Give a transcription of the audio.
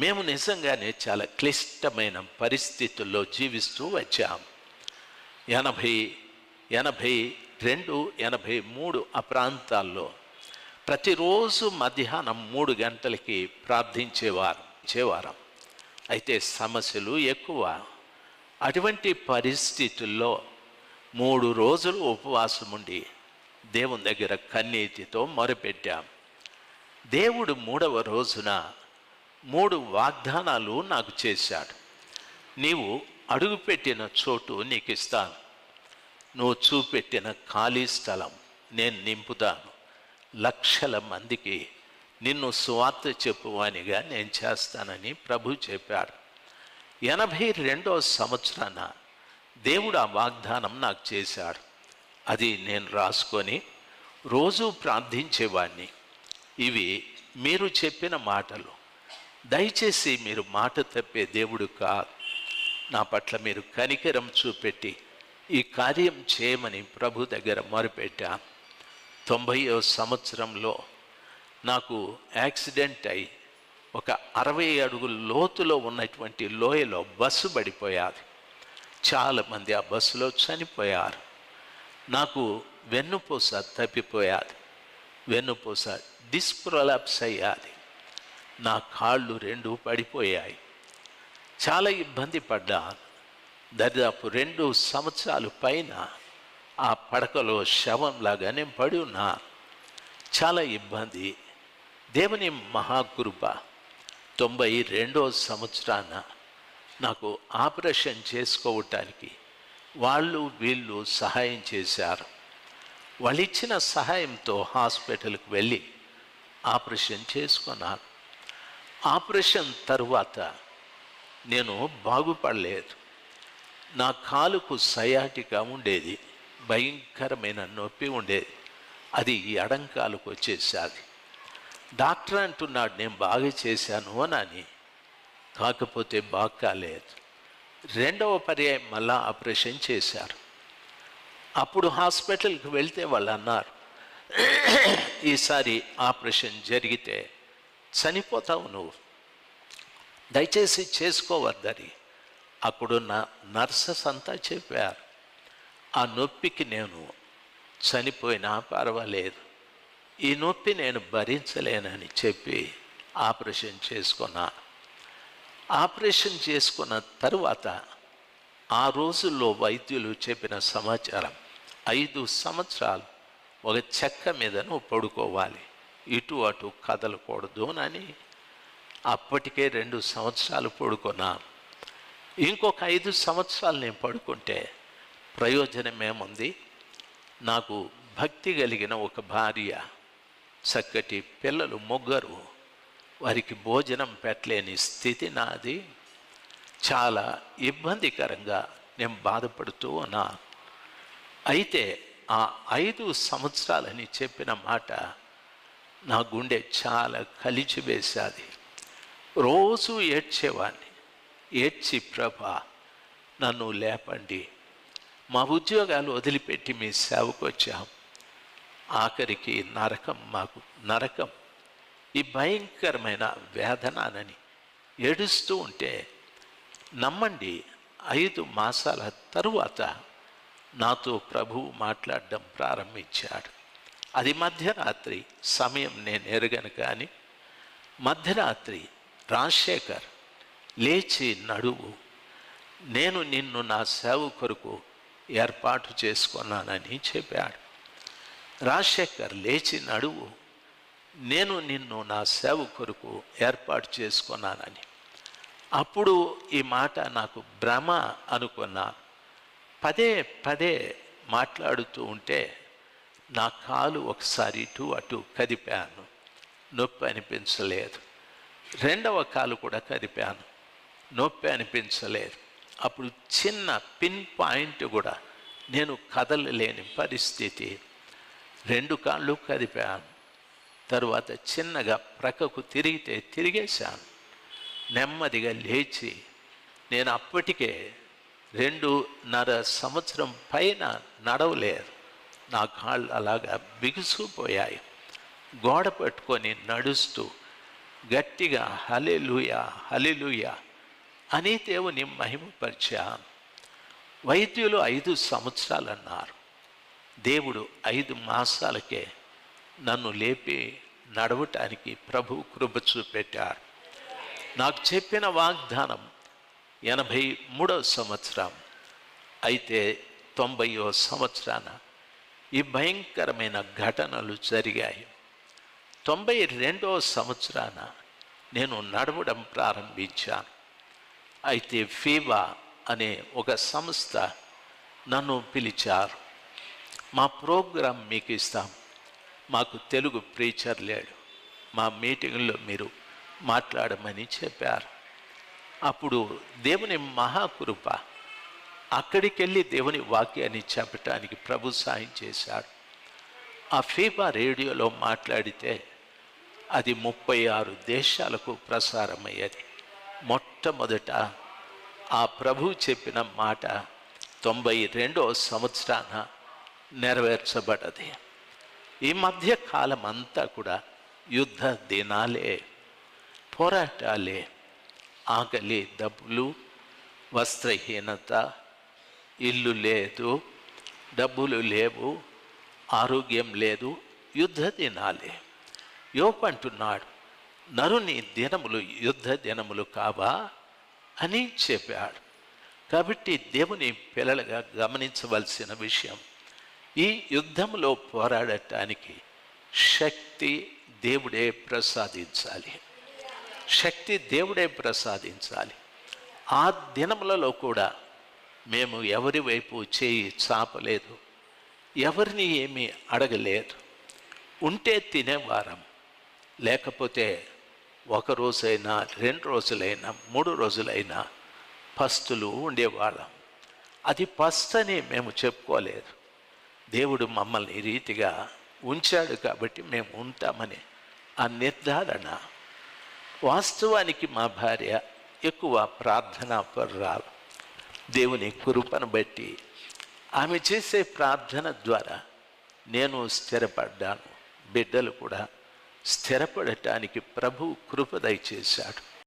మేము నిజంగానే చాలా క్లిష్టమైన పరిస్థితుల్లో జీవిస్తూ వచ్చాం ఎనభై ఎనభై రెండు ఎనభై మూడు ఆ ప్రాంతాల్లో ప్రతిరోజు మధ్యాహ్నం మూడు గంటలకి ప్రార్థించేవారు చేవారం. అయితే సమస్యలు ఎక్కువ. అటువంటి పరిస్థితుల్లో మూడు రోజులు ఉపవాసం ఉండి దేవుని దగ్గర కన్నీతితో మొరపెట్టాం. దేవుడు మూడవ రోజున మూడు వాగ్దానాలు నాకు చేశాడు. నీవు అడుగుపెట్టిన చోటు నీకు ఇస్తాను నువ్వు చూపెట్టిన ఖాళీ స్థలం నేను నింపుతాను. లక్షల మందికి నిన్ను సువార్త చెప్పువానిగా నేను చేస్తానని ప్రభు చెప్పాడు. ఎనభై రెండో సంవత్సరాన దేవుడు ఆ వాగ్దానం నాకు చేశాడు. అది నేను రాసుకొని రోజు ప్రార్థించేవాడిని ఇవి మీరు చెప్పిన మాటలు. దయచేసి మీరు మాట తప్పే దేవుడు కాదు. నా పట్ల మీరు కనికరం చూపెట్టి ఈ కార్యం చేయమని ప్రభు దగ్గర మొరపెట్టా. తొంభైవ సంవత్సరంలో నాకు యాక్సిడెంట్ అయి ఒక అరవై అడుగుల లోతులో ఉన్నటువంటి లోయలో బస్సు పడిపోయాది. చాలామంది ఆ బస్సులో చనిపోయారు. నాకు వెన్నుపూస తప్పిపోయాది. వెన్నుపూస డిస్ప్రొలాప్స్ అయ్యాది. నా కాళ్ళు రెండు పడిపోయాయి. చాలా ఇబ్బంది పడ్డా. దరిదాపు రెండు సంవత్సరాలు పైన ఆ పడకలో శవంలాగా నేను పడి ఉన్నా. చాలా ఇబ్బంది. దేవుని మహాకృప తొంభై రెండో సంవత్సరాన నాకు ఆపరేషన్ చేసుకోవటానికి వాళ్ళు వీళ్ళు సహాయం చేశారు. వాళ్ళు ఇచ్చిన సహాయంతో హాస్పిటల్కి వెళ్ళి ఆపరేషన్ చేసుకున్నాను. ఆపరేషన్ తరువాత నేను బాగుపడలేదు. నా కాలుకు సయాటిగా ఉండేది భయంకరమైన నొప్పి ఉండేది. అది ఈ వచ్చేసాది. డాక్టర్ అంటున్నాడు నేను బాగా చేశాను అని. కాకపోతే బాగా కాలేదు. రెండవ పర్యాయం మళ్ళా ఆపరేషన్ చేశారు. అప్పుడు హాస్పిటల్కి వెళ్తే వాళ్ళు అన్నారు ఈసారి ఆపరేషన్ జరిగితే చనిపోతావు నువ్వు. దయచేసి చేసుకోవద్దని అక్కడున్న నర్సెస్ అంతా చెప్పారు. ఆ నొప్పికి నేను చనిపోయినా పర్వాలేదు. ఈ నొప్పి నేను భరించలేనని చెప్పి ఆపరేషన్ చేసుకున్నా. ఆపరేషన్ చేసుకున్న తరువాత ఆ రోజుల్లో వైద్యులు చెప్పిన సమాచారం ఐదు సంవత్సరాలు ఒక చెక్క మీద నువ్వు పడుకోవాలి. ఇటు అటు కదలకూడదు అని అప్పటికే రెండు సంవత్సరాలు పడుకున్నా ఇంకొక ఐదు సంవత్సరాలు నేను పడుకుంటే ప్రయోజనం ఏముంది నాకు భక్తి కలిగిన ఒక భార్య చక్కటి పిల్లలు ముగ్గురు వారికి భోజనం పెట్టలేని స్థితి నాది. చాలా ఇబ్బందికరంగా నేను బాధపడుతూ ఉన్నా అయితే ఆ ఐదు సంవత్సరాలని చెప్పిన మాట నా గుండె చాలా కలిచివేశాది రోజు ఏడ్చేవాడిని ఏడ్చి ప్రభా నన్ను లేపండి. మా ఉద్యోగాలు వదిలిపెట్టి మీ సేవకు వచ్చాం ఆఖరికి నరకం మాకు నరకం. ఈ భయంకరమైన వేదనానని ఏడుస్తూ ఉంటే నమ్మండి ఐదు మాసాల తరువాత నాతో ప్రభువు మాట్లాడడం ప్రారంభించాడు. అది మధ్యరాత్రి సమయం నేను ఎరగను కానీ మధ్యరాత్రి రాజశేఖర్ లేచి నడువు నేను నిన్ను నా సేవ కొరకు ఏర్పాటు చేసుకున్నానని చెప్పాడు. రాజశేఖర్ లేచి నడువు నేను నిన్ను నా సేవ కొరకు ఏర్పాటు చేసుకున్నానని. అప్పుడు ఈ మాట నాకు భ్రమ అనుకున్నా. పదే పదే మాట్లాడుతూ ఉంటే నా కాలు ఒకసారి ఇటు అటు కదిపాను. నొప్పి అనిపించలేదు. రెండవ కాలు కూడా కదిపాను. నొప్పి అనిపించలేదు. అప్పుడు చిన్న పిన్ పాయింట్ కూడా నేను కదలలేని పరిస్థితి. రెండు కాళ్ళు కదిపాను. తరువాత చిన్నగా ప్రక్కకు తిరిగితే తిరిగేశాను. నెమ్మదిగా లేచి నేను అప్పటికే రెండున్నర సంవత్సరం పైన నడవలేదు. నా కాళ్ళు అలాగా బిగుసుకుపోయాయి. గోడ పట్టుకొని నడుస్తూ గట్టిగా హలెలుయా హలెలుయా అని దేవుని మహిమపరిచాను. వైద్యులు ఐదు సంవత్సరాలు అన్నారు దేవుడు ఐదు మాసాలకే నన్ను లేపి నడవటానికి ప్రభు కృప చూపెట్టారు. నాకు చెప్పిన వాగ్దానం ఎనభై మూడవ సంవత్సరం. అయితే తొంభైవ సంవత్సరాన ఈ భయంకరమైన ఘటనలు జరిగాయి. తొంభై రెండవ సంవత్సరాన నేను నడవడం ప్రారంభించాను. అయితే ఫీవా అనే ఒక సంస్థ నన్ను పిలిచారు. మా ప్రోగ్రాం మీకు ఇస్తాం. మాకు తెలుగు ప్రీచర్ లేడు. మా మీటింగ్లో మీరు మాట్లాడమని చెప్పారు. అప్పుడు దేవుని మహాకృప అక్కడికి వెళ్ళి దేవుని వాక్యాన్ని చెప్పటానికి ప్రభు సాయం చేశాడు. ఆ ఫీబా రేడియోలో మాట్లాడితే అది ముప్పై ఆరు దేశాలకు ప్రసారమయ్యేది. మొట్టమొదట ఆ ప్రభు చెప్పిన మాట తొంభై రెండో సంవత్సరాన నెరవేర్చబడది ఈ మధ్య కాలం అంతా కూడా యుద్ధ దినాలే పోరాటాలే ఆకలి డబ్బులు వస్త్రహీనత ఇల్లు లేదు డబ్బులు లేవు ఆరోగ్యం లేదు యుద్ధ దినాలే. యోపు అంటున్నాడు నరుని దినములు యుద్ధ దినములు కావా అని చెప్పాడు. కాబట్టి దేవుని పిల్లలుగా గమనించవలసిన విషయం ఈ యుద్ధంలో పోరాడటానికి శక్తి దేవుడే ప్రసాదించాలి. శక్తి దేవుడే ప్రసాదించాలి. ఆ దినములలో కూడా మేము ఎవరి వైపు చేయి చాపలేదు ఎవరిని ఏమీ అడగలేదు. ఉంటే తినేవారం లేకపోతే ఒక రోజైనా రెండు రోజులైనా మూడు రోజులైనా పస్తులు ఉండేవాళ్ళం. అది పస్తని మేము చెప్పుకోలేదు. దేవుడు మమ్మల్ని రీతిగా ఉంచాడు కాబట్టి మేము ఉంటామని ఆ నిర్ధారణ. వాస్తవానికి మా భార్య ఎక్కువ ప్రార్థనా పర్రాలు. దేవుని కృపను బట్టి ఆమె చేసే ప్రార్థన ద్వారా నేను స్థిరపడ్డాను. బిడ్డలు కూడా స్థిరపడటానికి ప్రభు కృప దయచేశాడు.